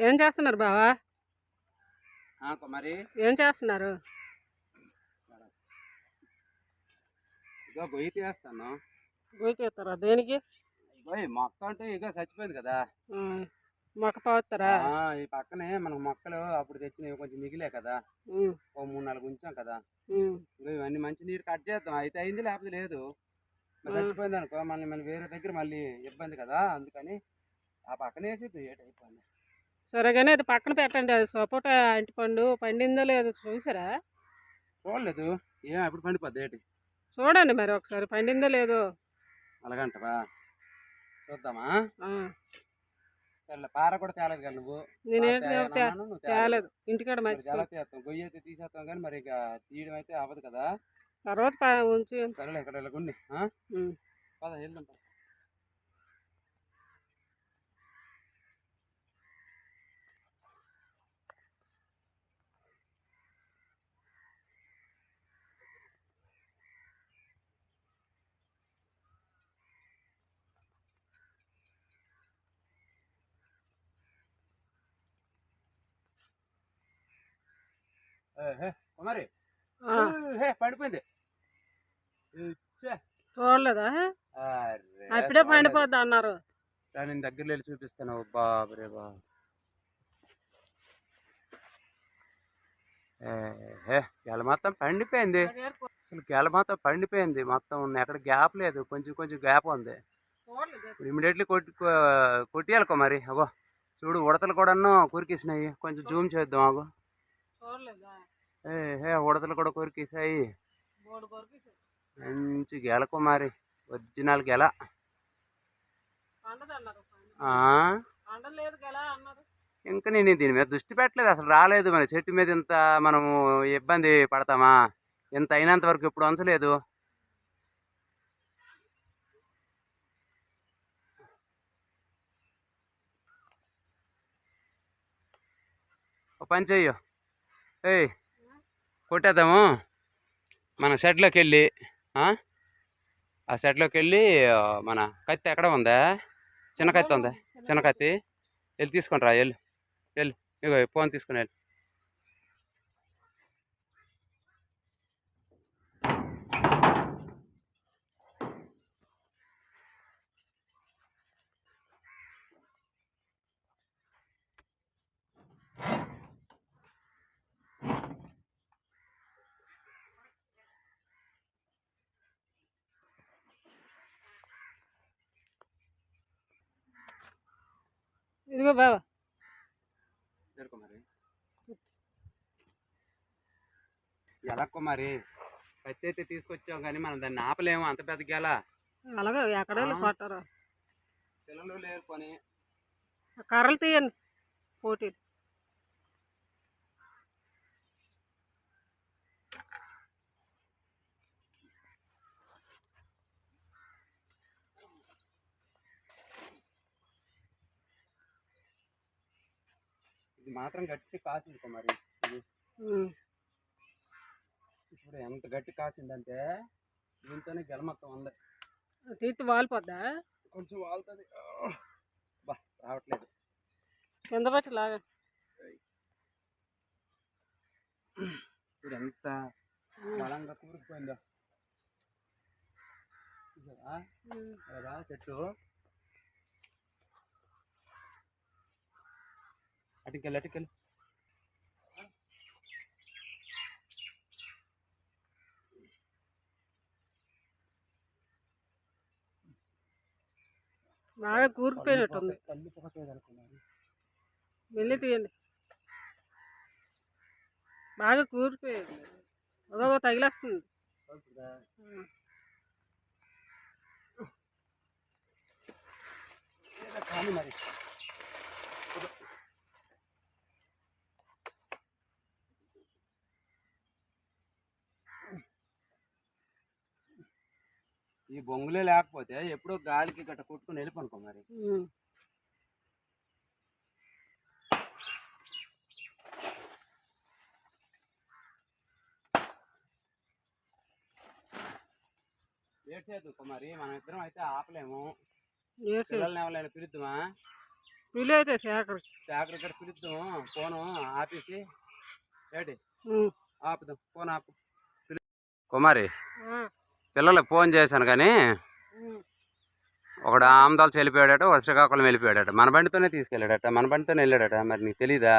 ఏం చేస్తున్నారు బావా? ఆ, కుమారి. ఏం చేస్తున్నారు? ఇగో గొయ్యి తీస్తాను గోయి చేస్తారా దేనికి? మొక్క అంటే ఇగో చచ్చిపోయింది కదా. మొక్క పోతారా ఈ పక్కనే మనకు మొక్కలు అప్పుడు తెచ్చినవి కొంచెం మిగిలే కదా. ఓ మూడు నాలుగు ఉంచాం కదా. ఇగో ఇవన్నీ మంచి నీరు కట్ చేద్దాం. అయితే అయింది లేకపోతే లేదు. మరి. చచ్చిపోయింది అనుకో మళ్ళీ మళ్ళీ వేరే దగ్గర మళ్ళీ ఇబ్బంది కదా అందుకని ఆ పక్కన వేసి ఏట అయిపోయింది సరే కానీ అది పక్కన పెట్టండి. అది సపోటా ఇంటి పండు పండిందో లేదో చూసారా? చూడలేదు. ఏం ఎప్పుడు పండిపోద్ది ఏంటి? చూడండి మరి ఒకసారి పండిందో లేదో. అలాగంటవా? చూద్దామా? పార కూడా తేలేదు కదా నువ్వు. నువ్వు తేలేదు. ఇంటికాడ ఎలా తీస్తాం. గొయ్యి అయితే తీసేస్తాం కానీ మరి ఇక తీయడం అయితే అవ్వదు కదా. తర్వాత ఉంచి. సరేలే ఇక్కడ. పద వెళ్దాం కుమారి పడిపోయింది. చూడలేదా? అప్పుడే. పండిపోద్ది అన్నారు. నేను దగ్గర వెళ్ళి చూపిస్తాను. బాబరే బా గెల మొత్తం పండిపోయింది. అసలు గెల మొత్తం పండిపోయింది. మొత్తం ఎక్కడ గ్యాప్ లేదు. కొంచెం కొంచెం గ్యాప్ ఉంది. ఇమీడియట్లీ కొట్టి కొట్టియాలకో మరి. అగో చూడు ఉడతలు కూడాను కొరికేసినాయి. కొంచెం జూమ్ చేద్దాం అగో ఏ హే ఉడతలు కూడా కొరికేసాయి మంచి గెలకు మరి ఒరిజినల్ గెల. ఇంకా నేను దీని మీద దృష్టి పెట్టలేదు అసలు రాలేదు మరి. చెట్టు మీద ఇంత మనము ఇబ్బంది పడతామా? ఇంత అయినంత వరకు ఇప్పుడు ఉంచలేదు. పని చెయ్యు. ఏయ్ కొట్టేద్దాము. మన షెడ్లోకి వెళ్ళి ఆ? షెడ్లోకి వెళ్ళి మన కత్తి ఎక్కడ ఉందా? చిన్న కత్తి ఉందా? చిన్న కత్తి. వెళ్ళి తీసుకొని రా వెళ్ళు వెళ్ళు ఇగో ఫోన్ తీసుకుని వెళ్ళు ఇదిగో బాబా జరుకో మరి. ఎలా మరి? కత్తి అయితే తీసుకొచ్చాం కానీ మనం దాన్ని ఆపలేము అంత పెద్ద గేల. అలాగే ఎక్కడ. కొట్టారు. పిల్లలు లేరు కొని ఆ కర్రలు తీయండి పోటీ ఇది మాత్రం గట్టి కాసింది ఇది ఉమ్. ఇప్పుడు ఎంత గట్టి కాసిందంటే దీంతోనే గెల మొత్తం ఉంది తీర్చి వాలిపోద్దా? కొంచెం వాళ్తుంది. బా రావట్లేదు. కింద పట్టి లాగా. ఇప్పుడు ఎంత బలంగా కూరుకుపోయిందో. చెట్టు అటుకెళ్ళి అటుకెళ్ళి బాగా అనుకున్నాను వెళ్ళి తీయండి బాగా కూరిపోయింది ఒక తగిలేస్తుంది. కానీ మరి ఈ బొంగులే లేకపోతే ఎప్పుడో గాలికి గట్ట కొట్టుకుని వెళ్ళిపోనుకో మరి. ఏడ్చేద్దు మనం ఇద్దరం అయితే ఆపలేము. పిల్లల్ని ఎవరైనా పిలుద్దామా? శాఖర్ ఇక్కడ ఫోను ఆపేసి ఏంటి. ఆపుదాం ఫోన్ ఆపు. కుమారి పిల్లలకు ఫోన్ చేశాను కానీ. ఒకడు ఆమదాలు వెళ్ళిపోయాడట ఒక శ్రీకాకుళం వెళ్ళిపోయాడట. మన బండితోనే తీసుకెళ్ళాడట మన బండితోనే వెళ్ళాడట. మరి నీకు తెలీదా?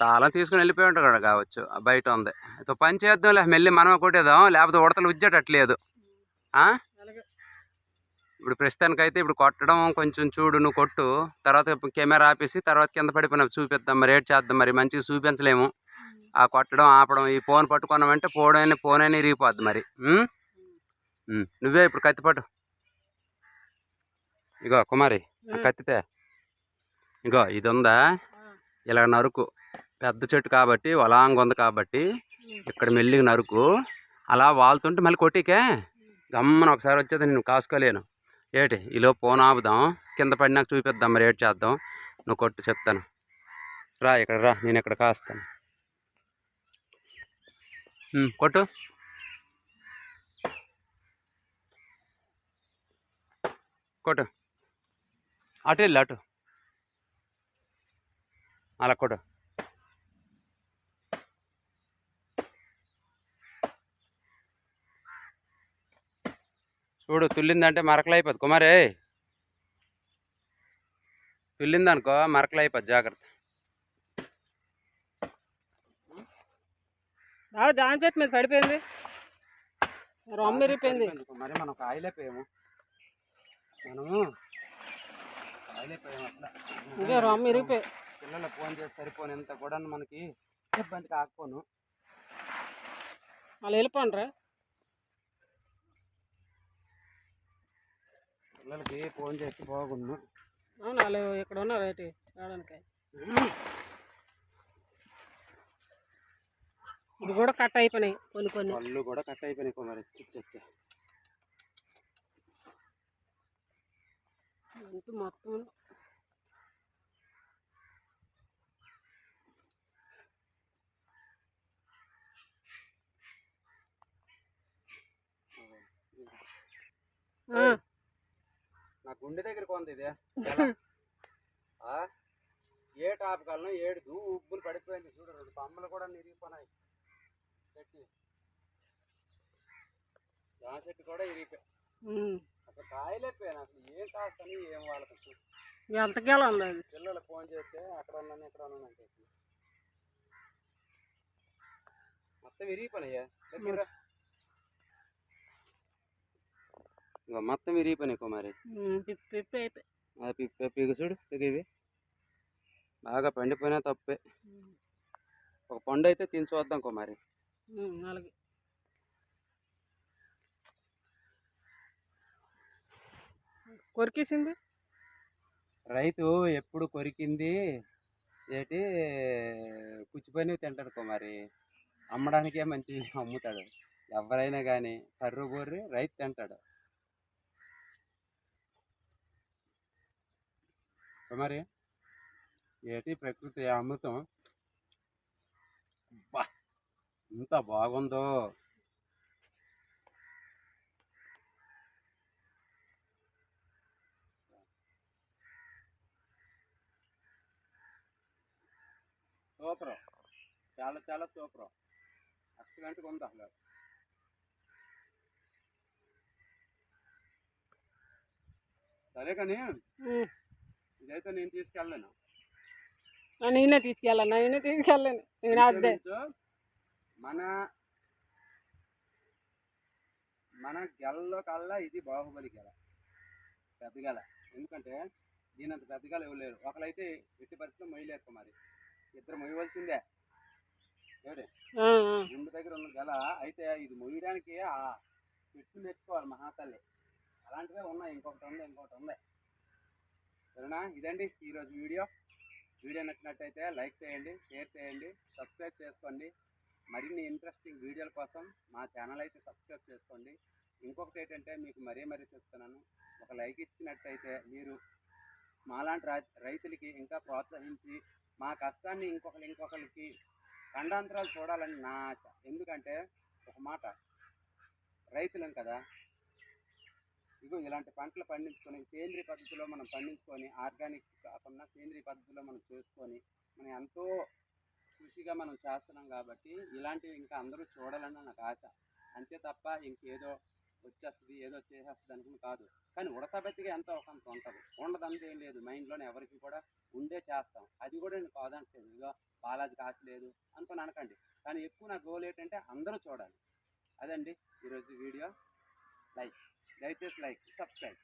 తాళం తీసుకుని వెళ్ళిపోయి ఉంటాడు కూడా కావచ్చు బయట ఉంది. అయితే పని చేద్దాంలే మెల్లి మనమే కొట్టేద్దాం లేకపోతే ఉడతలు ఉజ్జేటట్లేదు. ఇప్పుడు ప్రస్తుతానికైతే ఇప్పుడు కొట్టడం కొంచెం చూడు నువ్వు కొట్టు. తర్వాత కెమెరా ఆపేసి తర్వాత కింద పడిపోయిన చూపిద్దాం మరి ఏడ్ చేద్దాం మరి మంచిగా చూపించలేము. ఆ కొట్టడం ఆపడం ఈ ఫోన్ పట్టుకున్నామంటే పోడైనా ఫోన్ అయినా ఇరిగిపోద్ది మరి. నువ్వే ఇప్పుడు కత్తి పట్టు. ఇగో కుమారి కత్తితే. ఇగో ఇది ఉందా ఇలా నరుకు. పెద్ద చెట్టు కాబట్టి వలాంగ్ ఉంది కాబట్టి. ఇక్కడ మెల్లిగా నరుకు. అలా వాళ్తుంటే మళ్ళీ కొట్టికే. గమ్మన ఒకసారి వచ్చేది నేను కాసుకోలేను. ఏటి? ఈలో ఫోన్ ఆపుదాం. కింద పడినాక చూపిద్దాం మరి ఏటి చేద్దాం. నువ్వు కొట్టు చెప్తాను. రా ఇక్కడ రా నేను ఇక్కడ కాస్తాను. కొట్టు. కొట్టు. అటు వెళ్ళి అటు. అలా కొట్టు. చూడు తుల్లిందంటే మరకలు అయిపోద్ది కుమారే. తుల్లిందనుకో మరకలు అయిపోద్ది జాగ్రత్త. బాగా జాన్ చెట్టు మీద పడిపోయింది. రొమ్మ ఇరిగిపోయింది మరి మనం కాయలేపోయాము మనము కాయలేపోయాము అట్లా. ఇదే రొమ్మ ఇరిగిపోయి పిల్లలు ఫోన్ చేసి సరిపోయినంత కూడా మనకి ఇబ్బంది కాకపోను. వాళ్ళు వెళ్ళిపోండ్రా పిల్లలకి ఫోన్ చేసి బాగుండు. అవును వాళ్ళు ఇక్కడ ఉన్నారు ఏంటి రావడానికి. ఇది కూడా కట్ అయిపోయినాయి కొన్ని కొన్ని. పళ్ళు కూడా కట్ అయిపోయినాయి కుమారి. మొత్తం? నా గుండె దగ్గర కొంది ఇది? ఏ టాప్ కలను ఏడు దూ ఉబ్బులు పడిపోయింది చూడు రెండు కొమ్మలు కూడా ఇరిగిపోయినాయి జామ చెట్టు కూడా ఇరిగిపోయి. అసలు కాయలేకపోయాను అసలు ఏం కాస్తని ఏం వాళ్ళకి ఉంది అది? పిల్లలు ఫోన్ చేస్తే అక్కడ ఉన్నాను ఇక్కడ ఉన్నాను అని చెప్పి. మొత్తం విరిగిపోయినాయా దగ్గర? మొత్తం విరిగిపోయినాయి కుమారి అది పిప్ప పీగ చూడు పీగ ఇవి. బాగా పండిపోయినా తప్పే. ఒక పండు అయితే తిని చూద్దాం కుమారి అలాగే. కొరికేసింది? రైతు ఎప్పుడు కొరికింది? ఏంటి? కుచ్చిపోయినవి తింటాడు కుమారి. అమ్మడానికే మంచి అమ్ముతాడు. ఎవరైనా కానీ కర్రు బొర్రి రైతు తింటాడు. కుమారి ఏంటి ప్రకృతి అమృతం? బా ఎంత బాగుందో. సూపర్. చాలా చాలా సూపర్. ఎక్సలెంట్గా ఉంది అసలు. సరే కానీ ఇదైతే నేను తీసుకెళ్ళలేను. నేనే తీసుకెళ్ళాను నేనే తీసుకెళ్ళాను. నేను ఇంచుమించు మన మన గెలలో కల్లా ఇది బాహుబలి గెల. పెద్ద గెల. ఎందుకంటే దీనంత పెద్ద గెల ఇవ్వలేరు ఒకరైతే ఎట్టి పరిస్థితుల్లో మొయ్యలేరు కుమారి ఇద్దరు మొయ్యవలసిందే. ఏడే. గుండె దగ్గర ఉన్న గెల అయితే ఇది మొయ్యడానికి ఆ చెట్టు మెచ్చుకోవాలి మహాతల్లి. అలాంటివే ఉన్నాయి. ఇంకొకటి ఉంది ఇంకొకటి ఉంది. సరేనా? ఇదండి ఈరోజు వీడియో. వీడియో నచ్చినట్టయితే లైక్ చేయండి షేర్ చేయండి సబ్స్క్రైబ్ చేసుకోండి. మరిన్ని ఇంట్రెస్టింగ్ వీడియోల కోసం మా ఛానల్ అయితే సబ్స్క్రైబ్ చేసుకోండి. ఇంకొకటి ఏంటంటే మీకు మరీ మరీ చెప్తున్నాను. ఒక లైక్ ఇచ్చినట్టయితే మీరు మాలాంటి రైతులకి ఇంకా ప్రోత్సహించి మా కష్టాన్ని ఇంకొకరు ఇంకొకరికి ఖండాంతరాలు చూడాలని నా ఆశ. ఎందుకంటే ఒక మాట రైతులం కదా. ఇగో ఇలాంటి పంటలు పండించుకొని సేంద్రియ పద్ధతిలో మనం పండించుకొని ఆర్గానిక్ కాకుండా సేంద్రియ పద్ధతిలో మనం చేసుకొని మనం ఎంతో కృషిగా మనం చేస్తున్నాం కాబట్టి ఇలాంటివి ఇంకా అందరూ చూడాలని నాకు ఆశ. అంతే తప్ప ఇంకేదో వచ్చేస్తుంది ఏదో చేసేస్తుంది అనుకుని కాదు. కానీ ఉడతబెత్తిగా ఎంతో ఒకంత ఉంటుంది. ఉండదంతా ఏం లేదు మైండ్లోనే ఎవరికి కూడా ఉండే చేస్తాం. అది కూడా నేను కాదంటలేదు ఇదిగో బాలాజీ ఆశ లేదు అనుకుని అనకండి. కానీ ఎక్కువ నా గోల్ ఏంటంటే అందరూ చూడాలి. అదండి ఈరోజు వీడియో. లైక్ దయచేసి లైక్ సబ్స్క్రైబ్.